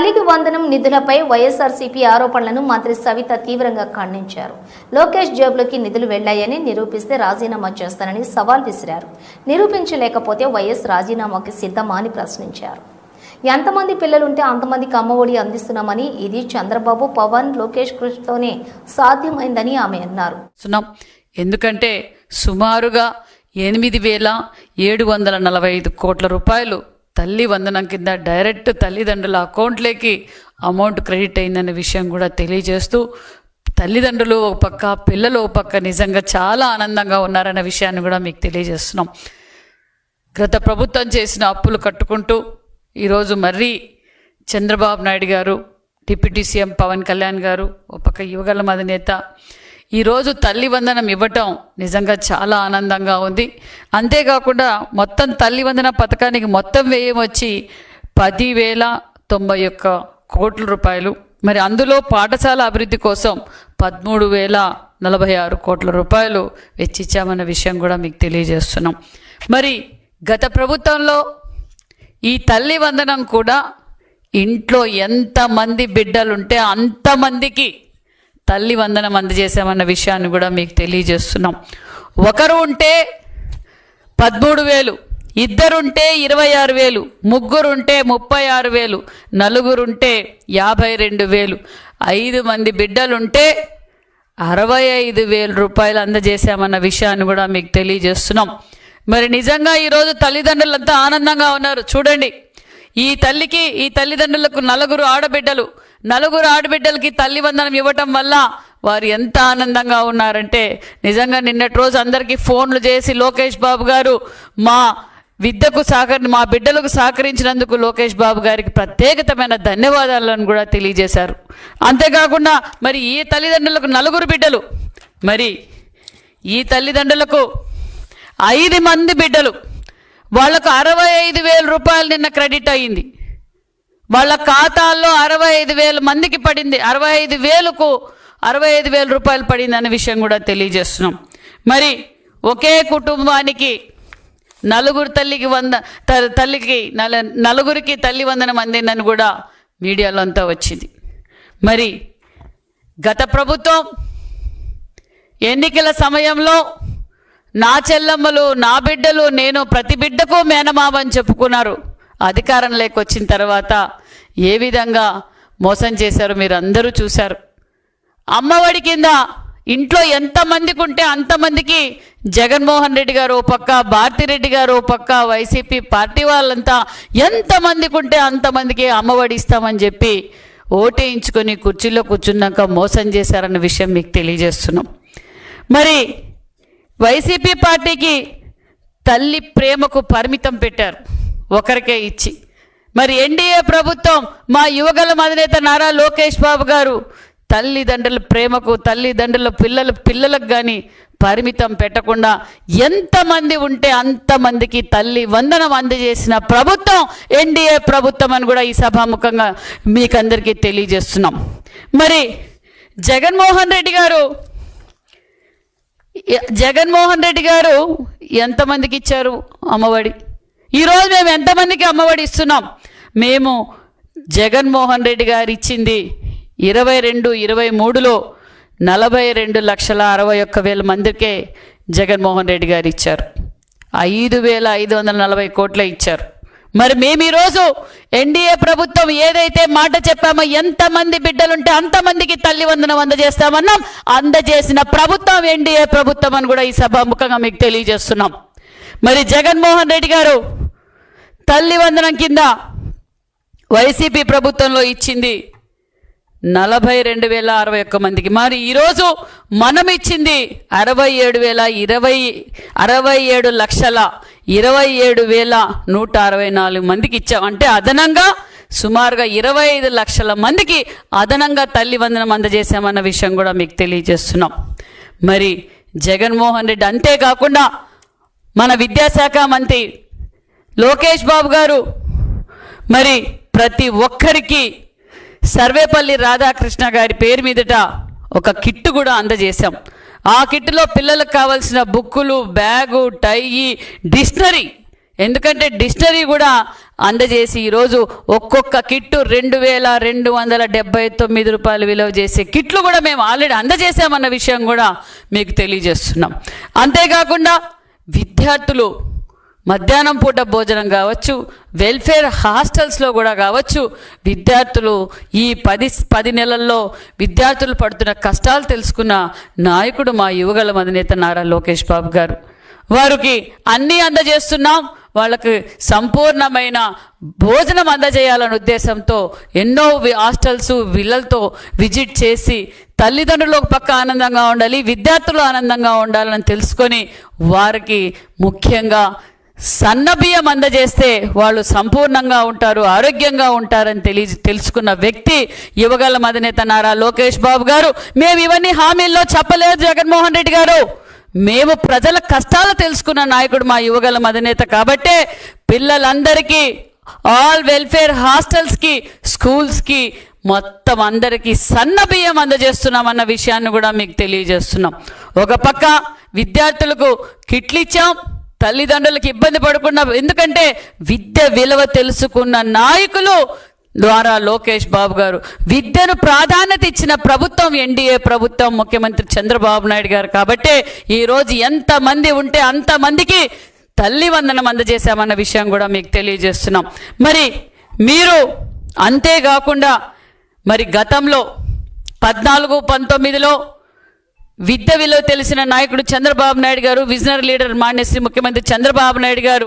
తల్లికి వందనం నిధులపై వైఎస్ఆర్సీపీ ఆరోపణలను మంత్రి సవిత తీవ్రంగా ఖండించారు. లోకేష్ జేబులోకి నిధులు వెళ్ళాయని నిరూపిస్తే రాజీనామా చేస్తానని సవాల్ విసిరారు. నిరూపించలేకపోతే వైఎస్ రాజీనామాకి సిద్ధమా అని ప్రశ్నించారు. ఎంతమంది పిల్లలుంటే అంతమందికి అమ్మఒడి అందిస్తున్నామని ఇది చంద్రబాబు పవన్ లోకేష్ కృషితోనే సాధ్యమైందని ఆమె అన్నారు. ఎందుకంటే సుమారుగా ఎనిమిది వేల ఏడు వందల నలభై ఐదు కోట్ల రూపాయలు తల్లి వందనం కింద డైరెక్ట్ తల్లిదండ్రుల అకౌంట్లోకి అమౌంట్ క్రెడిట్ అయిందనే విషయం కూడా తెలియజేస్తూ తల్లిదండ్రులు ఒక పక్క పిల్లలు ఒక పక్క నిజంగా చాలా ఆనందంగా ఉన్నారనే విషయాన్ని కూడా మీకు తెలియజేస్తున్నాం. గత ప్రభుత్వం చేసిన అప్పులు కట్టుకుంటూ ఈరోజు మర్రీ చంద్రబాబు నాయుడు గారు డిప్యూటీ సీఎం పవన్ కళ్యాణ్ గారు ఒక పక్క యువగల అధినేత ఈరోజు తల్లి వందనం ఇవ్వటం నిజంగా చాలా ఆనందంగా ఉంది. అంతేకాకుండా మొత్తం తల్లి వందన పథకానికి మొత్తం వ్యయం వచ్చి పదివేల తొంభై ఒక్క కోట్ల రూపాయలు. మరి అందులో పాఠశాల అభివృద్ధి కోసం పదమూడు వేల నలభై ఆరు కోట్ల రూపాయలు వెచ్చించామన్న విషయం కూడా మీకు తెలియజేస్తున్నాం. మరి గత ప్రభుత్వంలో ఈ తల్లి వందనం కూడా ఇంట్లో ఎంతమంది బిడ్డలుంటే అంతమందికి తల్లి వందనం అందజేశామన్న విషయాన్ని కూడా మీకు తెలియజేస్తున్నాం. ఒకరు ఉంటే పదమూడు వేలు ఇద్దరుంటే ఇరవై ఆరు వేలు ముగ్గురుంటే ముప్పై ఆరు వేలు నలుగురుంటే యాభై రెండు వేలు ఐదు మంది బిడ్డలుంటే అరవై ఐదు వేల రూపాయలు అందజేశామన్న విషయాన్ని కూడా మీకు తెలియజేస్తున్నాం. మరి నిజంగా ఈరోజు తల్లిదండ్రులంతా ఆనందంగా ఉన్నారు. చూడండి. ఈ తల్లికి ఈ తల్లిదండ్రులకు నలుగురు ఆడబిడ్డలు నలుగురు ఆడబిడ్డలకి తల్లి వందనం ఇవ్వటం వల్ల వారు ఎంత ఆనందంగా ఉన్నారంటే నిజంగా నిన్నటి రోజు అందరికీ ఫోన్లు చేసి లోకేష్ బాబు గారు మా విద్యకు సహకరి మా బిడ్డలకు సహకరించినందుకు లోకేష్ బాబు గారికి ప్రత్యేకతమైన ధన్యవాదాలను కూడా తెలియజేశారు. అంతేకాకుండా మరి ఈ తల్లిదండ్రులకు నలుగురు బిడ్డలు మరి ఈ తల్లిదండ్రులకు ఐదు మంది బిడ్డలు వాళ్ళకు అరవై ఐదు వేల రూపాయలు నిన్న క్రెడిట్ అయ్యింది వాళ్ళ ఖాతాల్లో అరవై ఐదు వేల మందికి పడింది. అరవై ఐదు వేలకు అరవై ఐదు వేల రూపాయలు పడింది అనే విషయం కూడా తెలియజేస్తున్నాం. మరి ఒకే కుటుంబానికి నలుగురు తల్లికి వంద త- తల్లికి నల నలుగురికి తల్లి వందనం అందిందని కూడా మీడియాలో అంతా వచ్చింది. మరి గత ప్రభుత్వం ఎన్నికల సమయంలో నా చెల్లమ్మలు నా బిడ్డలు నేను ప్రతి బిడ్డకు మేనమావని చెప్పుకున్నారు. అధికారం లేకొచ్చిన తర్వాత ఏ విధంగా మోసం చేశారు మీరు అందరూ చూశారు. అమ్మఒడి కింద ఇంట్లో ఎంతమందికి ఉంటే అంతమందికి జగన్మోహన్ రెడ్డి గారు ఓ పక్క భారతిరెడ్డి గారు ఓ పక్క వైసీపీ పార్టీ వాళ్ళంతా ఎంతమందికి ఉంటే అంతమందికి అమ్మఒడి ఇస్తామని చెప్పి ఓటేయించుకొని కుర్చీలో కూర్చున్నాక మోసం చేశారన్న విషయం మీకు తెలియజేస్తున్నాం. మరి వైసీపీ పార్టీకి తల్లి ప్రేమకు పరిమితం పెట్టారు. ఒకరికే ఇచ్చి. మరి ఎన్డీఏ ప్రభుత్వం మా యువగల అధినేత నారా లోకేష్ బాబు గారు తల్లిదండ్రుల ప్రేమకు తల్లిదండ్రుల పిల్లల పిల్లలకు కానీ పరిమితం పెట్టకుండా ఎంతమంది ఉంటే అంతమందికి తల్లి వందనం అందజేసిన ప్రభుత్వం ఎన్డీఏ ప్రభుత్వం అని కూడా ఈ సభాముఖంగా మీకందరికీ తెలియజేస్తున్నాం. మరి జగన్మోహన్ రెడ్డి గారు జగన్మోహన్ రెడ్డి గారు ఎంతమందికి ఇచ్చారు అమ్మఒడి? ఈరోజు మేము ఎంతమందికి అమ్మఒడి ఇస్తున్నాం? మేము జగన్మోహన్ రెడ్డి గారు ఇచ్చింది ఇరవై రెండు ఇరవై మూడులో నలభై రెండు లక్షల అరవై ఒక్క వేల మందికే జగన్మోహన్ రెడ్డి గారు ఇచ్చారు. ఐదు వేల ఐదు వందల నలభై కోట్లే ఇచ్చారు. మరి మేము ఈరోజు ఎన్డీఏ ప్రభుత్వం ఏదైతే మాట చెప్పామో ఎంతమంది బిడ్డలుంటే అంతమందికి తల్లి వందనం అందజేస్తామన్నాం. అందజేసిన ప్రభుత్వం ఎన్డీఏ ప్రభుత్వం అని కూడా ఈ సభాముఖంగా మీకు తెలియజేస్తున్నాం. మరి జగన్మోహన్ రెడ్డి గారు తల్లి వందనం కింద వైసీపీ ప్రభుత్వంలో ఇచ్చింది నలభై రెండు వేల అరవై ఒక్క మందికి. మరి ఈరోజు మనం ఇచ్చింది అరవై ఏడు వేల ఇరవై అరవై ఏడు లక్షల ఇరవై ఏడు వేల నూట అరవై నాలుగు మందికి ఇచ్చాం. అంటే అదనంగా సుమారుగా ఇరవై ఐదు లక్షల మందికి అదనంగా తల్లి వందనం అందజేశామన్న విషయం కూడా మీకు తెలియజేస్తున్నాం. మరి జగన్మోహన్ రెడ్డి అంతేకాకుండా మన విద్యాశాఖ మంత్రి లోకేష్ బాబు గారు మరి ప్రతి ఒక్కరికి సర్వేపల్లి రాధాకృష్ణ గారి పేరు మీదట ఒక కిట్టు కూడా అందజేశాం. ఆ కిట్టులో పిల్లలకు కావాల్సిన బుక్కులు బ్యాగు టై డిక్షనరీ ఎందుకంటే డిక్షనరీ కూడా అందజేసి ఈరోజు ఒక్కొక్క కిట్టు రెండు వేల రెండు వందల డెబ్బై తొమ్మిది రూపాయలు విలువ చేసే కిట్లు కూడా మేము ఆల్రెడీ అందజేసామన్న విషయం కూడా మీకు తెలియజేస్తున్నాం. అంతేకాకుండా విద్యార్థులు మధ్యాహ్నం పూట భోజనం కావచ్చు వెల్ఫేర్ హాస్టల్స్లో కూడా కావచ్చు విద్యార్థులు ఈ పది పది నెలల్లో విద్యార్థులు పడుతున్న కష్టాలు తెలుసుకున్న నాయకుడు మా యువగల అధినేత నారా లోకేష్ బాబు గారు. వారికి అన్నీ అందజేస్తున్నాం వాళ్ళకి సంపూర్ణమైన భోజనం అందజేయాలనే ఉద్దేశంతో ఎన్నో హాస్టల్స్ విల్లలతో విజిట్ చేసి తల్లిదండ్రులు ఒక పక్క ఆనందంగా ఉండాలి విద్యార్థులు ఆనందంగా ఉండాలని తెలుసుకొని వారికి ముఖ్యంగా సన్నబియ్యం అందజేస్తే వాళ్ళు సంపూర్ణంగా ఉంటారు ఆరోగ్యంగా ఉంటారని తెలి తెలుసుకున్న వ్యక్తి యువగల అధినేత నారా లోకేష్ బాబు గారు మేము ఇవన్నీ హామీల్లో చెప్పలేదు జగన్మోహన్ రెడ్డి గారు. మేము ప్రజల కష్టాలు తెలుసుకున్న నాయకుడు మా యువగల అధినేత కాబట్టే పిల్లలందరికీ ఆల్ వెల్ఫేర్ హాస్టల్స్కి స్కూల్స్కి మొత్తం అందరికీ సన్న బియ్యం అందజేస్తున్నామన్న విషయాన్ని కూడా మీకు తెలియజేస్తున్నాం. ఒక పక్క విద్యార్థులకు కిట్లు ఇచ్చాం తల్లిదండ్రులకు ఇబ్బంది పడకుండా ఎందుకంటే విద్య విలువ తెలుసుకున్న నాయకులు ద్వారా లోకేష్ బాబు గారు. విద్యను ప్రాధాన్యత ఇచ్చిన ప్రభుత్వం ఎన్డీఏ ప్రభుత్వం ముఖ్యమంత్రి చంద్రబాబు నాయుడు గారు. కాబట్టే ఈరోజు ఎంతమంది ఉంటే అంతమందికి తల్లి వందనం అందజేశామన్న విషయం కూడా మీకు తెలియజేస్తున్నాం. మరి మీరు అంతేకాకుండా మరి గతంలో పద్నాలుగు పంతొమ్మిదిలో విద్య విలువ తెలిసిన నాయకుడు చంద్రబాబు నాయుడు గారు విజనరీ లీడర్ మాన్యశ్రీ ముఖ్యమంత్రి చంద్రబాబు నాయుడు గారు.